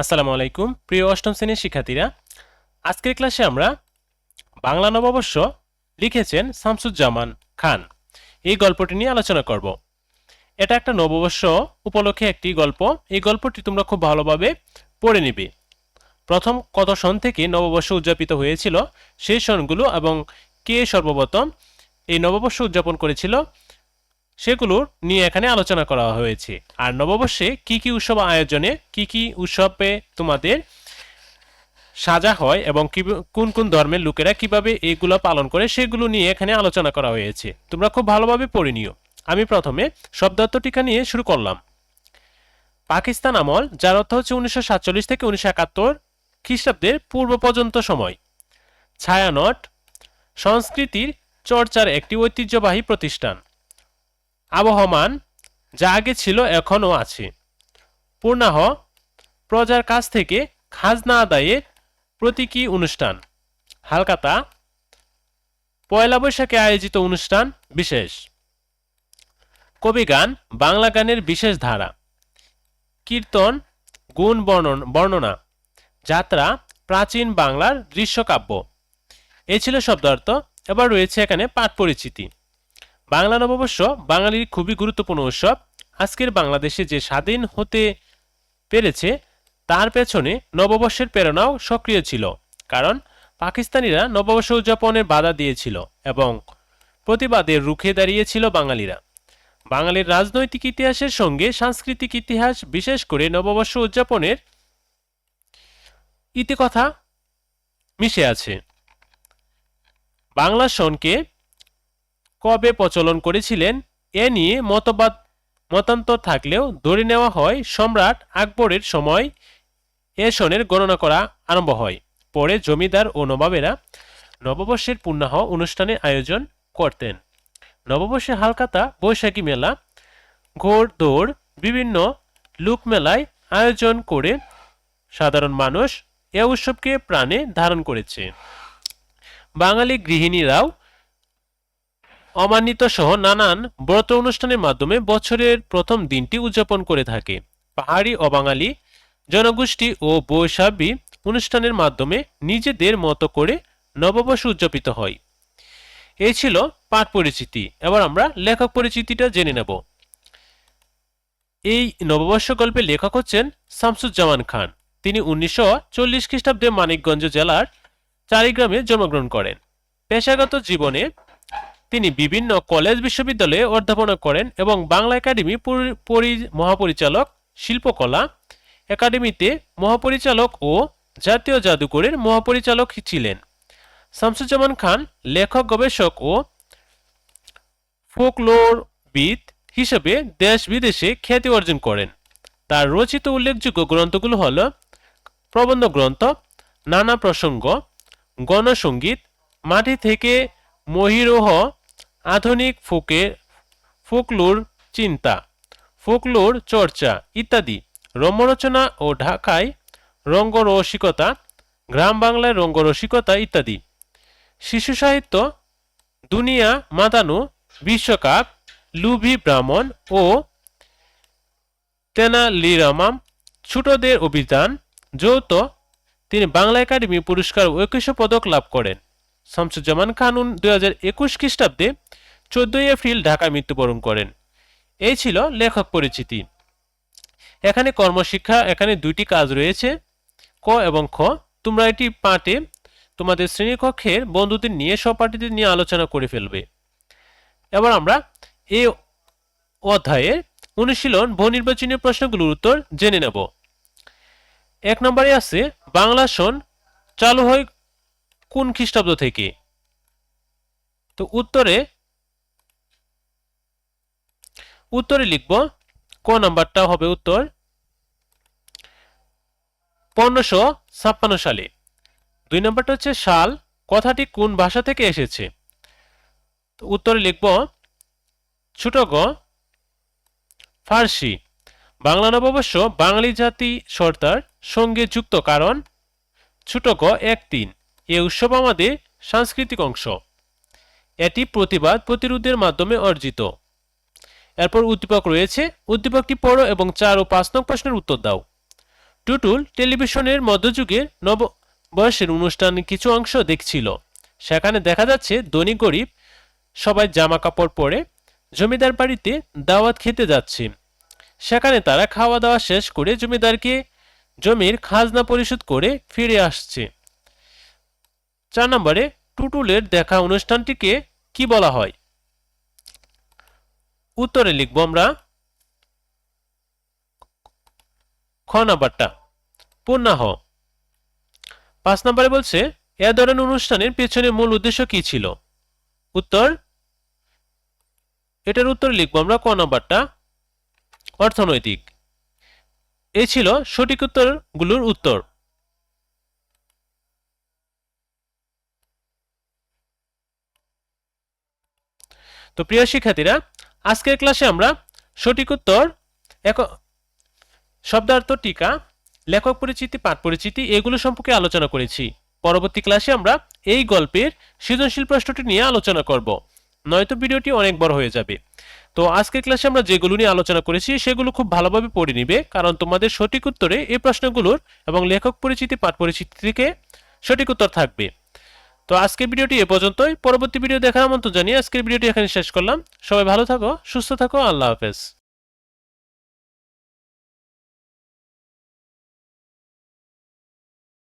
আসসালামু আলাইকুম, প্রিয় অষ্টম শ্রেণির শিক্ষার্থীরা। আজকের ক্লাসে আমরা বাংলা নববর্ষ লিখেছেন শামসুজ্জামান খান। এই গল্পটি নিয়ে আলোচনা করব। এটা একটা নববর্ষ উপলক্ষে একটি গল্প। এই গল্পটি তোমরা খুব ভালোভাবে পড়ে নিবে। প্রথম কত সন থেকে নববর্ষ উদযাপিত হয়েছিল, সেই সনগুলো এবং কে সর্বপ্রথম এই নববর্ষ উদযাপন করেছিল সেগুলো নিয়ে এখানে আলোচনা করা হয়েছে। আর নববর্ষে কি কি উৎসব আয়োজনে কি কি উৎসবে তোমাদের সাজা হয় এবং কোন কোন ধর্মের লোকেরা কীভাবে এইগুলো পালন করে সেগুলো নিয়ে এখানে আলোচনা করা হয়েছে। তোমরা খুব ভালোভাবে পড়ে নিও। আমি প্রথমে শব্দার্থ টিকা নিয়ে শুরু করলাম। পাকিস্তান আমল, যার অর্থ হচ্ছে উনিশশো সাতচল্লিশ থেকে উনিশশো একাত্তর খ্রিস্টাব্দের পূর্ব পর্যন্ত সময়। ছায়ানট, সংস্কৃতির চর্চার একটি ঐতিহ্যবাহী প্রতিষ্ঠান। আবহমান, যা আগে ছিল, এখনও আছে। পূর্ণাহ, প্রজার কাছ থেকে খাজনা আদায়ের প্রতীকী অনুষ্ঠান। হালকাতা, পয়লা বৈশাখে আয়োজিত অনুষ্ঠান বিশেষ। কবিগান, বাংলা গানের বিশেষ ধারা। কীর্তন, গুণ বর্ণন, বর্ণনা। যাত্রা, প্রাচীন বাংলার দৃশ্যকাব্য। এ ছিল শব্দার্থ। এবার রয়েছে এখানে পাঠ পরিচিতি। বাংলা নববর্ষ বাঙালির খুবই গুরুত্বপূর্ণ উৎসব। আজকের বাংলাদেশে যে স্বাধীন হতে পেরেছে, তার পেছনে নববর্ষের প্রেরণাও সক্রিয় ছিল। কারণ পাকিস্তানিরা নববর্ষ উদযাপনের বাধা দিয়েছিল এবং প্রতিবাদে রুখে দাঁড়িয়েছিল বাঙালিরা। বাঙালির রাজনৈতিক ইতিহাসের সঙ্গে সাংস্কৃতিক ইতিহাস, বিশেষ করে নববর্ষ উদযাপনের ইতিকথা মিশে আছে। বাংলা সনকে কবে প্রচলন করেছিলেন, এ নিয়ে মতবাদ, মতান্তর থাকলেও ধরে নেওয়া হয় সম্রাট আকবরের সময় এ সনের গণনা করা আরম্ভ হয়। পরে জমিদার ও নবাবেরা নববর্ষের পূর্ণাহ অনুষ্ঠানের আয়োজন করতেন। নববর্ষে হালকাতা, বৈশাখী মেলা, ঘোড় দৌড়, বিভিন্ন লোকমেলায় আয়োজন করে সাধারণ মানুষ এ উৎসবকে প্রাণে ধারণ করেছে। বাঙালি গৃহিণীরাও অমানিত সহ নানান ব্রত অনুষ্ঠানের মাধ্যমে বছরের প্রথম দিনটি উদযাপন করে থাকে। পাহাড়ি অবাঙালি জনগোষ্ঠী ও বৈশাখী অনুষ্ঠানের মাধ্যমে নিজেদের মতো করে নববর্ষ উদযাপিত হয়। এই ছিল পাঠ পরিচিতি। এবার আমরা লেখক পরিচিতিটা জেনে নেব। এই নববর্ষ গল্পে লেখক হচ্ছেন শামসুজ্জামান খান। তিনি উনিশশো চল্লিশ খ্রিস্টাব্দে মানিকগঞ্জ জেলার চারিগ্রামে জন্মগ্রহণ করেন। পেশাগত জীবনে তিনি বিভিন্ন কলেজ বিশ্ববিদ্যালয়ে অধ্যাপনা করেন এবং বাংলা একাডেমি পরি- পরি- মহাপরিচালক, শিল্পকলা একাডেমিতে মহাপরিচালক ও জাতীয় জাদুঘরের মহাপরিচালক ছিলেন। শামসুজ্জামান খান লেখক, গবেষক ও ফোকলোরবিদ হিসেবে দেশ বিদেশে খ্যাতি অর্জন করেন। তার রচিত উল্লেখযোগ্য গ্রন্থগুলো হল প্রবন্ধ গ্রন্থ, নানা প্রসঙ্গ গণসঙ্গীত মাটি থেকে মহিরোহ আধুনিক ফোকে, ফোকলোর চিন্তা, ফোকলোর চর্চা ইত্যাদি। রম্যরচনা ও ঢাকায় রঙ্গরসিকতা, গ্রাম বাংলায় রঙ্গরসিকতা ইত্যাদি। শিশু সাহিত্য, দুনিয়া মাতানো বিশ্বকাপ, লুভি ব্রাহ্মণ ও তেনালিরামাম, ছোটদের অভিযান, যৌথ, তিনি বাংলা একাডেমি পুরস্কার একুশ পদক লাভ করেন। শামসুজ্জামান খানুন দুই হাজার একুশ খ্রিস্টাব্দে চোদ্দই এপ্রিল ঢাকায় মৃত্যুবরণ করেন। এই ছিল লেখক পরিচিতি। এখানে কর্মশিক্ষা, এখানে দুইটি কাজ রয়েছে। ক এবং খ। তোমরা এটি পাঠে তোমাদের শ্রেণীকক্ষের বন্ধুদের নিয়ে, সহপাঠীদের নিয়ে আলোচনা করে ফেলবে। এবার আমরা এই অধ্যায়ে অনুশীলন বহু নির্বাচনীয় প্রশ্নগুলোর উত্তর জেনে নেব। এক নম্বরে আছে, বাংলা সন চালু হয় কোন খ্রিস্টাব্দ থেকে? তো উত্তরে উত্তরে লিখব, ক নাম্বারটা হবে উত্তর? পনেরোশো ছাপ্পান্ন সালে। দুই নম্বরটা হচ্ছে সাল, কথাটি কোন ভাষা থেকে এসেছে? তো উত্তরে লিখব ছোট গ ফার্সি। বাংলা নববর্ষ বাঙালি জাতি সর্দার সঙ্গে যুক্ত কারণ ছোট গ এক তিন। এ উৎসব আমাদের সাংস্কৃতিক অংশ। এটি প্রতিবাদ প্রতিরোধের মাধ্যমে অর্জিত। এরপর উদ্দীপক রয়েছে, উদ্দীপকটি পড়ো এবং চার ও পাঁচ নং প্রশ্নের উত্তর দাও। টুটুল টেলিভিশনের মধ্যযুগের নব বয়সের অনুষ্ঠান কিছু অংশ দেখছিল। সেখানে দেখা যাচ্ছে, ধনী গরিব সবাই জামা কাপড় পরে জমিদার বাড়িতে দাওয়াত খেতে যাচ্ছে। সেখানে তারা খাওয়া দাওয়া শেষ করে জমিদারকে জমির খাজনা পরিশোধ করে ফিরে আসছে। চার নম্বরে টুটুলের দেখা অনুষ্ঠানটিকে কি বলা হয়? উত্তরে লিখব আমরা খ নাম্বারটা পূর্ণাহ পাঁচ নম্বরে বলছে, এ ধরনের অনুষ্ঠানের পেছনে মূল উদ্দেশ্য কি ছিল? উত্তর, এটার উত্তর লিখব আমরা ক নাম্বারটা, অর্থনৈতিক। এ ছিল সঠিক উত্তরগুলোর উত্তর। তো প্রিয় শিক্ষার্থীরা, আজকের ক্লাসে আমরা সঠিক উত্তর, এক শব্দার্থ টিকা, লেখক পরিচিতি, পাঠ পরিচিতি এগুলো সম্পর্কে আলোচনা করেছি। পরবর্তী ক্লাসে আমরা এই গল্পের সৃজনশীল প্রশ্নটি নিয়ে আলোচনা করব। নয়তো ভিডিওটি অনেক বড় হয়ে যাবে। তো আজকের ক্লাসে আমরা যেগুলো নিয়ে আলোচনা করেছি, সেগুলো খুব ভালোভাবে পড়ে নিবে, কারণ তোমাদের সঠিক উত্তরে এই প্রশ্নগুলোর এবং লেখক পরিচিতি, পাঠ পরিচিতি থেকে সঠিক উত্তর থাকবে। তো আজকের ভিডিওটি এ পর্যন্তই। পরবর্তী ভিডিও দেখার আমন্ত্রণ জানিয়ে আজকের ভিডিওটি এখানে শেষ করলাম। সবাই ভালো থাকো, সুস্থ থাকো, আল্লাহ হাফেজ।